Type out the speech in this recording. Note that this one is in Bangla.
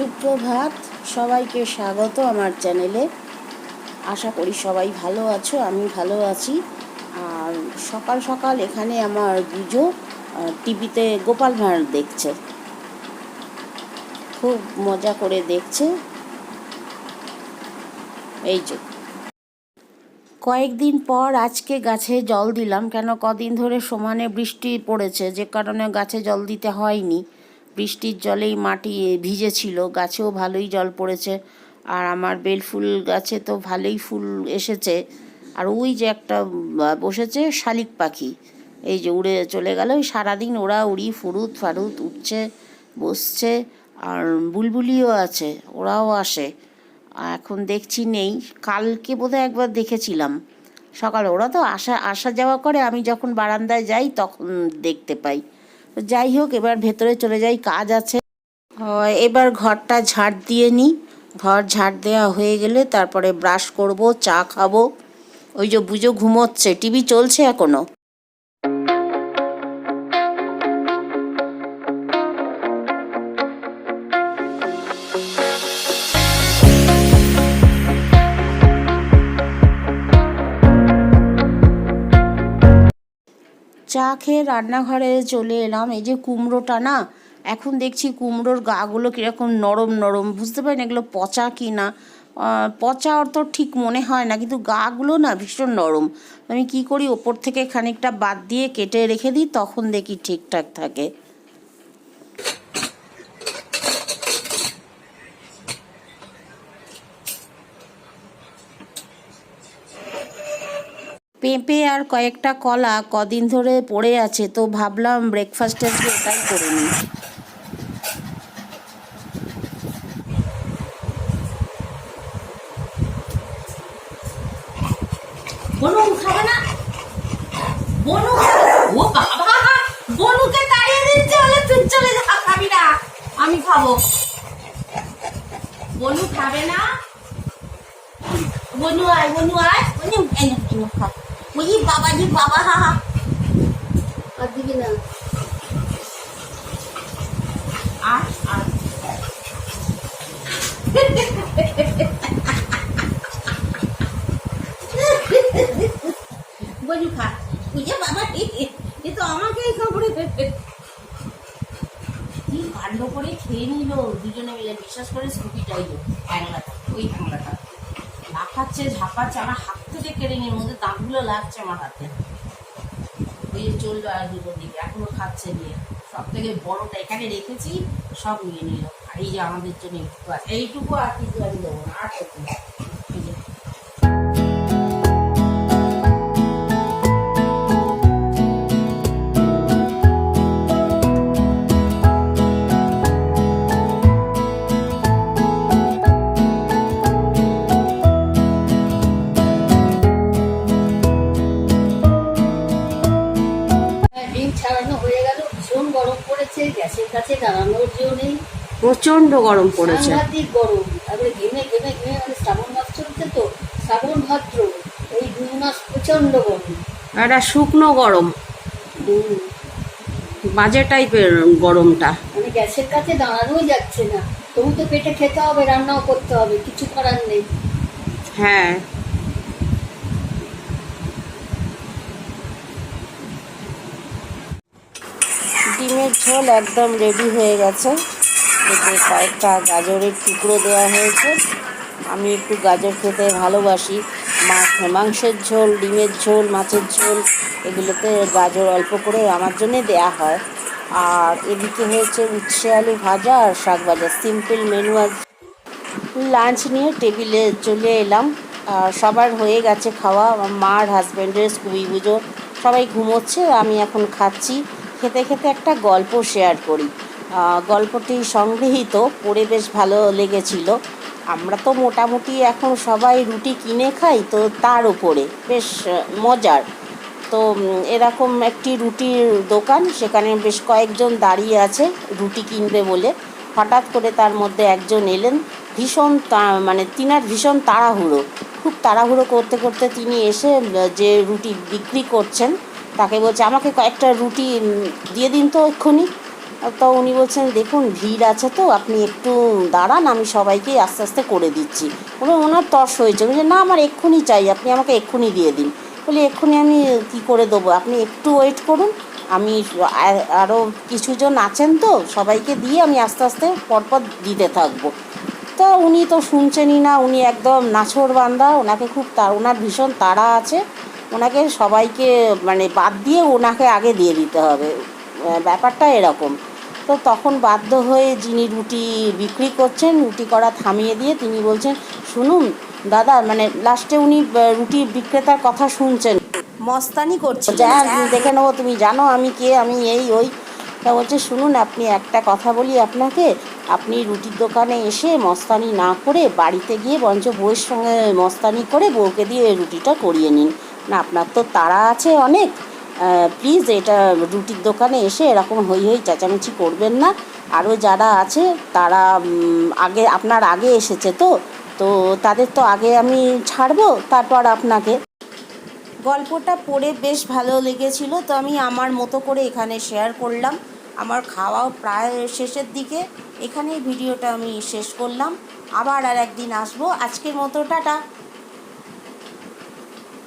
সুপ্রভাত, সবাইকে স্বাগত আমার চ্যানেলে। আশা করি সবাই ভালো আছো, আমি ভালো আছি। আর সকাল সকাল এখানে আমার গুজো টিভিতে গোপাল ভাঁড় দেখছে। খুব মজা করে দেখছে। এই যে। কয়েকদিন পর আজকে গাছে জল দিলাম, কেন কদিন ধরে সমানে বৃষ্টি পড়েছে, যে কারণে গাছে জল দিতে হয়নি। বৃষ্টির জলেই মাটি ভিজেছিল, গাছেও ভালোই জল পড়েছে, আর আমার বেলফুল গাছে তো ভালোই ফুল এসেছে। আর ওই যে একটা বসেছে শালিক পাখি, এই যে উড়ে চলে গেল, ওই সারাদিন ওরা উড়ি ফুরুত ফারুত উঠছে, বসছে, আর বুলবুলিও আছে, ওরাও আসে। এখন দেখছি নেই, কালকে বোধহয় একবার দেখেছিলাম। সকালে ওরা তো আসা আসা যাওয়া করে, আমি যখন বারান্দায় যাই তখন দেখতে পাই। যাই হোক এবার ভেতরে চলে যাই, কাজ আছে। এবার ঘরটা ঝাড় দিয়ে নিই ঘর ঝাড় দেওয়া হয়ে গেলে তারপরে ব্রাশ করব, চা খাব। ওই যে বুঝো ঘুমোচ্ছে, টিভি চলছে এখনও। চা খেয়ে রান্নাঘরে চলে এলাম। এই যে কুমড়োটা না, এখন দেখছি কুমড়োর গাগুলো কীরকম নরম নরম। বুঝতে পারেন এগুলো পচা কি না? পচা অর্থ ঠিক মনে হয় না, কিন্তু গাগুলো না ভীষণ নরম। আমি কি করি, ওপর থেকে খানিকটা বাদ দিয়ে কেটে রেখে দিই, তখন দেখি ঠিকঠাক থাকে। পেঁপে আর কয়েকটা কলা কদিন ধরে পড়ে আছে, তো ভাবলাম ব্রেকফাস্টে এটাই করে নিই। আমি বনু খাবে না? বনু আয় বনু আয় বনু খা। ওই বাবাজি বাবা হা হা। আর দিবি না। আর আর। বলু খা বুঝে বাবা এ তো আমাকেই খবরে কি কাণ্ড করে খেয়ে নিল? দুজনে মিলে বিশ্বাস করে স্কুটিটাই হ্যাংলাটা ওই হ্যাংলাটা লাফাচ্ছে ঝাপাচ্ছে, আমার হাত থেকে কেড়ে নিয়ে মধ্যে দাঁতগুলো লাগছে আমার হাতে। ওই চলল আর দুটো দিকে, এখনও খাচ্ছে নিয়ে। সব থেকে বড়টা এখানে রেখেছি, সব নিয়ে নিল। আর এই যে আমাদের জন্য একটু আছে, এইটুকু আর কিছু আমি দেবো না, আর গরম গ্যাসের কাছে দাঁড়ানোর জন্য নেই। প্রচণ্ড গরম পড়েছে। সাংঘাতিক গরম। তারপরে ঘেমে ঘেমে ঘেমে মানে শ্রাবণ মাস চলছে তো শ্রাবণ ভাদ্র এই দুই মাস প্রচণ্ড গরম। একটা শুকনো গরম। বাজে টাইপের গরমটা। মানে গ্যাসের কাছে দাঁড়ানোই যাচ্ছে না। তবু তো পেটে খেতে হবে রান্নাও করতে হবে কিছু করার নেই। হ্যাঁ। ডিমের ঝোল একদম রেডি হয়ে গেছে। এতে কয়েকটা গাজরের টুকরো দেওয়া হয়েছে। আমি একটু গাজর খেতে ভালোবাসি। মাছ মাংসের ঝোল, ডিমের ঝোল, মাছের ঝোল, এগুলোতে গাজর অল্প করে আমার জন্যে দেয়া হয়। আর এদিকে হয়েছে উচ্ছে আলু ভাজা আর শাক ভাজা। সিম্পল মেনু আজ। লাঞ্চ নিয়ে টেবিলে চলে এলাম। আর সবার হয়ে গেছে খাওয়া। মার হাজব্যান্ডের স্কুবি পুজো। সবাই ঘুমোচ্ছে, আমি এখন খাচ্ছি। খেতে খেতে একটা গল্প শেয়ার করি। গল্পটি সংগৃহীত, পড়ে বেশ ভালো লেগেছিল। আমরা তো মোটামুটি এখন সবাই রুটি কিনে খাই তো তার উপরে, বেশ মজার। তো এরকম একটি রুটির দোকান, সেখানে বেশ কয়েকজন দাঁড়িয়ে আছে রুটি কিনবে বলে। হঠাৎ করে তার মধ্যে একজন এলেন, ভীষণ মানে তিনার ভীষণ তাড়াহুড়ো। খুব তাড়াহুড়ো করতে করতে তিনি এসে, যে রুটি বিক্রি করছেন তাকে বলছে, আমাকে কয়েকটা রুটি দিয়ে দিন তো এক্ষুনি। তো উনি বলছেন, দেখুন, ভিড় আছে তো, আপনি একটু দাঁড়ান, আমি সবাইকে আস্তে আস্তে করে দিচ্ছি। ওরা ওনার তর্স হয়েছে। বলছে, না, আমার এক্ষুনি চাই, আপনি আমাকে এক্ষুনি দিয়ে দিন। বলি, এক্ষুনি আমি কি করে দেবো? আপনি একটু ওয়েট করুন, আমি আরও কিছুজন আছেন তো, সবাইকে দিয়ে আমি আস্তে আস্তে পরপর দিতে থাকব। তা উনি তো শুনছেনই না, উনি একদম নাছর বান্দা ওনাকে খুব তা, ওনার ভীষণ তাড়া আছে। ওনাকে সবাইকে মানে বাদ দিয়ে ওনাকে আগে দিয়ে দিতে হবে। ব্যাপারটা এরকম। তো তখন বাধ্য হয়ে যিনি রুটি বিক্রি করছেন রুটি করা থামিয়ে দিয়ে তিনি বলছেন শুনুন দাদা মানে লাস্টে উনি রুটি বিক্রেতার কথা শুনছেন। মস্তানি করছে যা দেখে নেব তুমি জানো আমি কে আমি এই ওই। তা বলছে শুনুন আপনি একটা কথা বলি আপনাকে। আপনি রুটির দোকানে এসে মস্তানি না করে বাড়িতে গিয়ে বরঞ্চ বউয়ের সঙ্গে মস্তানি করে বউকে দিয়ে রুটিটা করিয়ে নিন। না, আপনার তো তারা আছে অনেক। প্লিজ এটা রুটির দোকানে এসে এরকম হই হই চেঁচামেচি করবেন না। আরও যারা আছে, তারা আগে, আপনার আগে এসেছে তো তো তাদের তো আগে আমি ছাড়বো, তারপর আপনাকে। গল্পটা পড়ে বেশ ভালো লেগেছিল, তো আমি আমার মতো করে এখানে শেয়ার করলাম। আমার খাওয়াও প্রায় শেষের দিকে, এখানেই ভিডিওটা আমি শেষ করলাম। আবার আর একদিন আসব। আজকের মতো, টাটা।